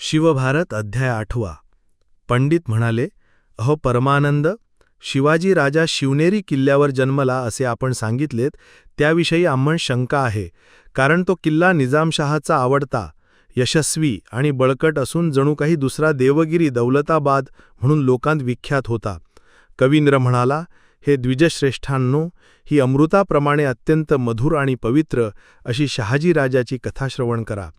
शिवभारत अध्याय आठवा. पंडित म्हणाले अहो परमानंद शिवाजी राजा शिवनेरी किल्ल्यावर जन्मला असे आपण सांगितलेत त्याविषयी आम्हण शंका आहे कारण तो किल्ला निजामशहाचा आवडता यशस्वी आणि बळकट असून जणू काही दुसरा देवगिरी दौलताबाद म्हणून लोकांत विख्यात होता. कवींद्र म्हणाला हे द्विजश्रेष्ठांनो ही अमृताप्रमाणे अत्यंत मधुर आणि पवित्र अशी शहाजी राजाची कथा श्रवण करा.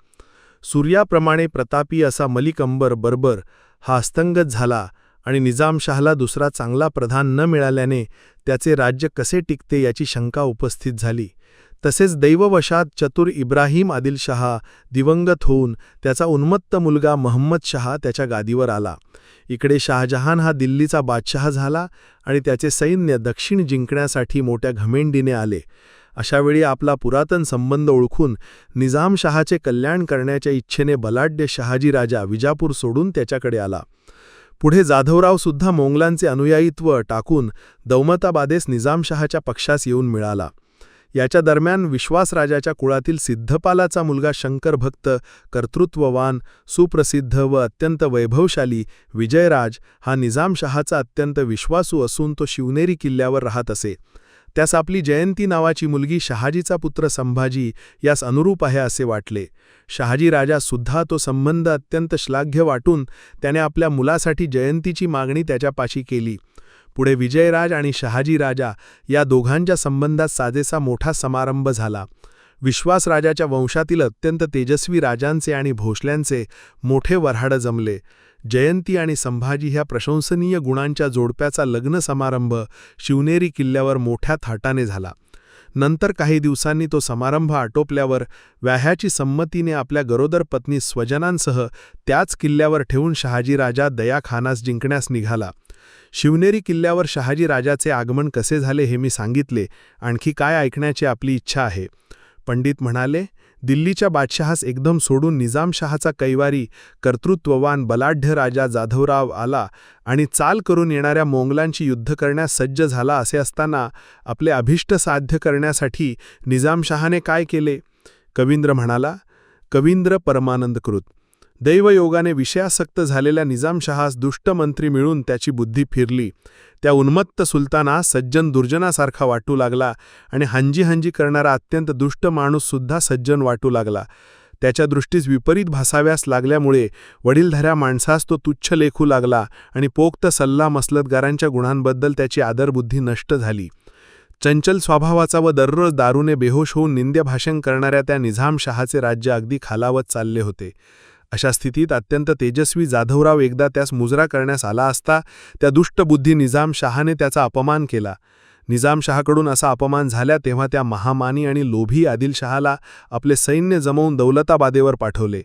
सूर्याप्रमाणे प्रतापी असा मलिक अंबर बर्बर हा अस्तंगत झाला आणि निजामशहाला दुसरा चांगला प्रधान न मिळाल्याने त्याचे राज्य कसे टिकते याची शंका उपस्थित झाली. तसेच दैववशात चतुर इब्राहीम आदिलशहा दिवंगत होऊन त्याचा उन्मत्त मुलगा महम्मद शहा त्याच्या गादीवर आला. इकडे शाहजहान हा दिल्लीचा बादशहा झाला आणि त्याचे सैन्य दक्षिण जिंकण्यासाठी मोठ्या घमेंडीने आले. अशावेळी आपला पुरातन संबंध ओळखून निजामशहाचे कल्याण करण्याच्या इच्छेने बलाढ्य शहाजी राजा विजापूर सोडून त्याच्याकडे आला. पुढे जाधवरावसुद्धा मोंगलांचे अनुयायीत्व टाकून दौमताबादेस निजामशहाच्या पक्षास येऊन मिळाला. याच्या दरम्यान विश्वासराजाच्या कुळातील सिद्धपालाचा मुलगा शंकर भक्त कर्तृत्ववान सुप्रसिद्ध व अत्यंत वैभवशाली विजयराज हा निजामशहाचा अत्यंत विश्वासू असून तो शिवनेरी किल्ल्यावर राहत असे. त्यास आपली जयंती नावाची मुलगी शहाजीचा पुत्र संभाजी यास अनुरूप आहे असे वाटले. शहाजी राजा सुद्धा तो संबंध अत्यंत श्लाघ्य वाटून त्याने आपल्या मुलासाठी जयंतीची मागणी त्याच्यापाशी केली. पुढे विजयराज आणि शहाजी राजा या दोघांच्या संबंधात साजेसा मोठा समारंभ झाला. विश्वासराजाच्या वंशातील अत्यंत तेजस्वी राजांचे आणि भोसल्यांचे मोठे वऱ्हाडं जमले. जयंती आणि संभाजी ह्या प्रशंसनीय गुणांच्या जोडप्याचा लग्न समारंभ शिवनेरी किल्ल्यावर मोठ्या थाटाने झाला. नंतर काही दिवसांनी तो समारंभ आटोपल्यावर व्याह्याची संमतीने आपल्या गरोदर पत्नी स्वजनांसह त्याच किल्ल्यावर ठेवून शहाजीराजा दयाखानास जिंकण्यास निघाला. शिवनेरी किल्ल्यावर शहाजीराजाचे आगमन कसे झाले हे मी सांगितले आणखी काय ऐकण्याची आपली इच्छा आहे. पंडित म्हणाले दिल्लीच्या बादशहास एकदम सोडून निजामशहाचा कैवारी कर्तृत्ववान बलाढ्य राजा जाधवराव आला आणि चाल करून येणाऱ्या मोंगलांची युद्ध करण्यास सज्ज झाला असे असताना आपले अभिष्ट साध्य करण्यासाठी निजामशहाने काय केले? कवींद्र म्हणाला कवींद्र परमानंदकृत दैवयोगाने विषयासक्त झालेल्या निजामशहास दुष्ट मंत्री मिळून त्याची बुद्धी फिरली. त्या उन्मत्त सुलताना सज्जन दुर्जनासारखा वाटू लागला आणि हंजी हंजी करणारा अत्यंत दुष्ट माणूससुद्धा सज्जन वाटू लागला. त्याच्या दृष्टीस विपरीत भासाव्यास लागल्यामुळे वडीलधऱ्या माणसास तो तुच्छ लेखू लागला आणि पोक्त सल्ला मसलतगारांच्या गुणांबद्दल त्याची आदरबुद्धी नष्ट झाली. चंचल स्वभावाचा व दररोज दारूने बेहोश होऊन निंद्यभाषण करणाऱ्या त्या निझामशहाचे राज्य अगदी खालावत चालले होते. अशा स्थितीत अत्यंत तेजस्वी जाधवराव एकदा त्यास मुजरा करण्यास आला असता त्या दुष्टबुद्धी निजाम शहाने त्याचा अपमान केला. निजामशहाकडून असा अपमान झाल्या तेव्हा त्या महामानी आणि लोभी आदिलशहाला आपले सैन्य जमवून दौलताबादेवर पाठवले.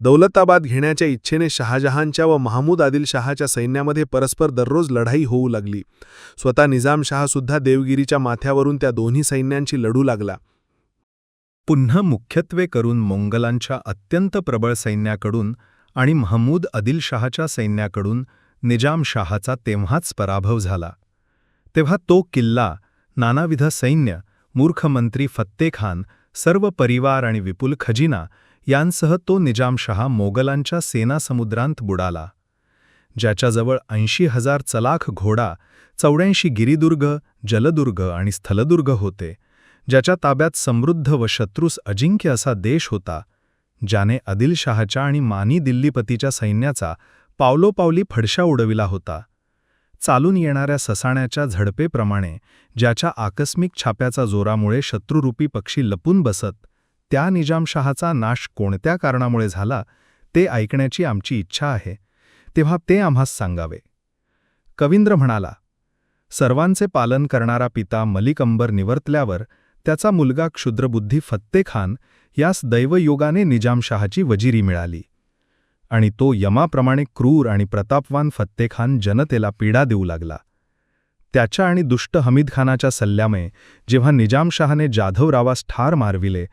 दौलताबाद घेण्याच्या इच्छेने शहाजहानच्या व महमूद आदिलशहाच्या सैन्यामध्ये परस्पर दररोज लढाई होऊ लागली. स्वतः निजामशहासुद्धा देवगिरीच्या माथ्यावरून त्या दोन्ही सैन्यांची लढू लागला. पुन्हा मुख्यत्वे करून मोंगलांच्या अत्यंत प्रबळ सैन्याकडून आणि महमूद आदिलशहाच्या सैन्याकडून निजामशहाचा तेव्हाच पराभव झाला. तेव्हा तो किल्ला नानाविध सैन्य मूर्खमंत्री फत्तेखान सर्व परिवार आणि विपुल खजिना यांसह तो निजामशहा मोगलांच्या सेनासमुद्रांत बुडाला. ज्याच्याजवळ ऐंशी हजार चलाख घोडा चौऱ्याऐंशी गिरिदुर्ग जलदुर्ग आणि स्थलदुर्ग होते. ज्याच्या ताब्यात समृद्ध व शत्रूस अजिंक्य असा देश होता ज्याने आदिलशहाच्या आणि मानी दिल्लीपतीच्या सैन्याचा पावलोपावली फडशा उडविला होता. चालून येणाऱ्या ससाण्याच्या झडपेप्रमाणे ज्याच्या आकस्मिक छाप्याचा जोरामुळे शत्रुरूपी पक्षी लपून बसत त्या निजामशहाचा नाश कोणत्या कारणामुळे झाला ते ऐकण्याची आमची इच्छा आहे. तेव्हा ते आम्हास सांगावे. कवींद्र म्हणाला सर्वांचे पालन करणारा पिता मलिक अंबर निवर्तल्यावर त्याचा मुलगा क्षुद्रबुद्धी फत्तेखान यास दैवयोगाने निजामशहाची वजिरी मिळाली. आणि तो यमाप्रमाणे क्रूर आणि प्रतापवान फत्तेखान जनतेला पीडा देऊ लागला. त्याच्या आणि दुष्ट हमीदखानाच्या सल्ल्यामुळे जेव्हा निजामशहाने जाधवरावास ठार मारविले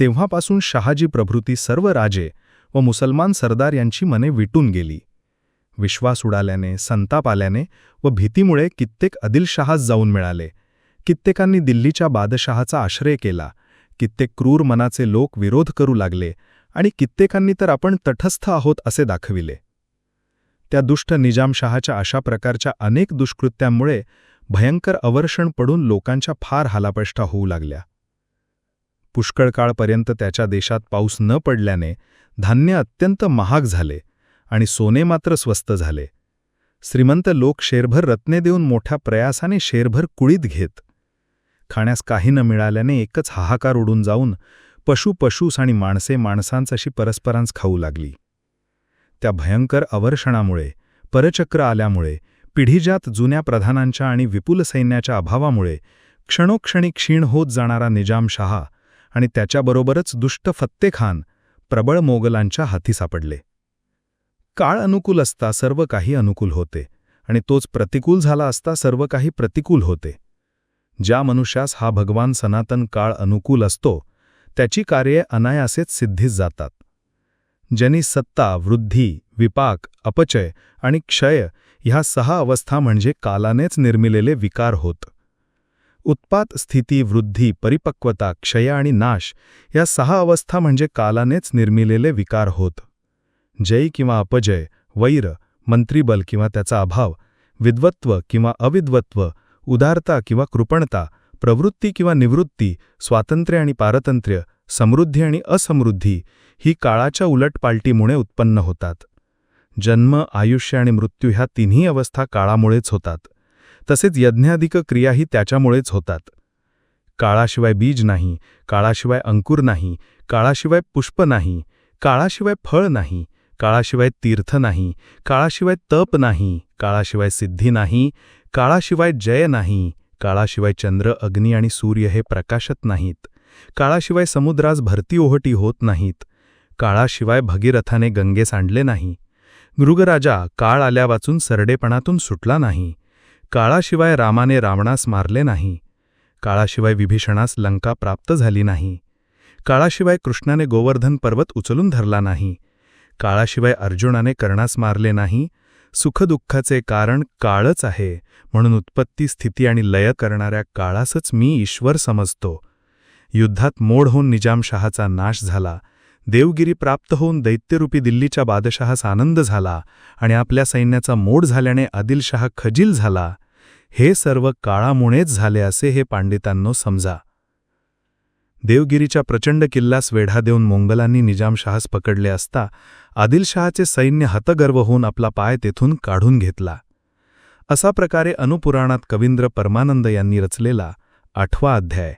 तेव्हापासून शहाजी प्रभृती सर्व राजे व मुसलमान सरदार यांची मने विटून गेली. विश्वास उडाल्याने संताप आल्याने व भीतीमुळे कित्येक आदिलशहास जाऊन मिळाले. कित्येकांनी दिल्लीच्या बादशहाचा आश्रय केला. कित्येक क्रूर मनाचे लोक विरोध करू लागले आणि कित्येकांनी तर आपण तटस्थ आहोत असे दाखविले. त्या दुष्ट निजामशहाच्या अशा प्रकारच्या अनेक दुष्कृत्यांमुळे भयंकर अवर्षण पडून लोकांच्या फार हालापष्टा होऊ लागल्या. पुष्कळ काळपर्यंत त्याच्या देशात पाऊस न पडल्याने धान्य अत्यंत महाग झाले आणि सोने मात्र स्वस्त झाले. श्रीमंत लोक शेरभर रत्ने देऊन मोठ्या प्रयासाने शेरभर कुळीत घेत खाण्यास काही न मिळाल्याने एकच हाहाकार उडून जाऊन पशु पशूस आणि माणसे माणसांचाशी परस्परांस खाऊ लागली. त्या भयंकर अवर्षणामुळे परचक्र आल्यामुळे पिढीजात जुन्या प्रधानांच्या आणि विपुल सैन्याच्या अभावामुळे क्षणोक्षणी क्षीण होत जाणारा निजामशहा आणि त्याच्याबरोबरच दुष्ट फत्तेखान प्रबळ मोगलांच्या हाती सापडले. काळ अनुकूल असता सर्व काही अनुकूल होते आणि तोच प्रतिकूल झाला असता सर्व काही प्रतिकूल होते. ज्या मनुष्यास हा भगवान सनातन काळ अनुकूल असतो त्याची कार्ये अनायासेच सिद्धीस जातात. ज्यांनी सत्ता वृद्धी विपाक अपचय आणि क्षय ह्या सहा अवस्था म्हणजे कालानेच निर्मिलेले विकार होत. उत्पात स्थिती वृद्धी परिपक्वता क्षय आणि नाश या सहा अवस्था म्हणजे कालानेच निर्मिलेले विकार होत. जय किंवा अपजय वैर मंत्रीबल किंवा त्याचा अभाव विद्वत्व किंवा अविद्वत्व उदारता किंवा कृपणता प्रवृत्ती किंवा निवृत्ती स्वातंत्र्य आणि पारतंत्र्य समृद्धी आणि असमृद्धी ही काळाच्या उलटपालटीमुळे उत्पन्न होतात. जन्म आयुष्य आणि मृत्यू ह्या तिन्ही अवस्था काळामुळेच होतात. तसेच यज्ञाधिक क्रियाही त्याच्यामुळेच होतात. काळाशिवाय बीज नाही काळाशिवाय अंकुर नाही काळाशिवाय पुष्प नाही काळाशिवाय फळ नाही काळाशिवाय तीर्थ नाही काळाशिवाय तप नाही काळाशिवाय सिद्धी नाही काळाशिवाय जय नाही काळाशिवाय चंद्र अग्नी आणि सूर्य हे प्रकाशत नाहीत. काळाशिवाय समुद्रास भरती ओहटी होत नाहीत. काळाशिवाय भगीरथाने गंगे सांडले नाही. मृगराजा काळ आल्या वाचून सरडेपणातून सुटला नाही. काळाशिवाय रामाने रावणास मारले नाही. काळाशिवाय विभीषणास लंका प्राप्त झाली नाही. काळाशिवाय कृष्णाने गोवर्धन पर्वत उचलून धरला नाही. काळाशिवाय अर्जुनाने कर्णास मारले नाही. सुखदुःखाचे कारण काळच आहे म्हणून उत्पत्ती स्थिती आणि लय करणाऱ्या काळासच मी ईश्वर समजतो. युद्धात मोड होऊन निजामशहाचा नाश झाला. देवगिरी प्राप्त होऊन दैत्यरूपी दिल्लीच्या बादशहास आनंद झाला आणि आपल्या सैन्याचा मोड झाल्याने आदिलशहा खजील झाला. हे सर्व काळामुळेच झाले असे हे पांडितांनो समजा. देवगिरीच्या प्रचंड किल्ल्यास वेढा देऊन मोंगलांनी निजामशहास पकडले असता आदिलशहाचे सैन्य हतगर्व होऊन आपला पाय तेथून काढून घेतला. असा प्रकारे अनुपुराणात कवींद्र परमानंद यांनी रचलेला आठवा अध्याय.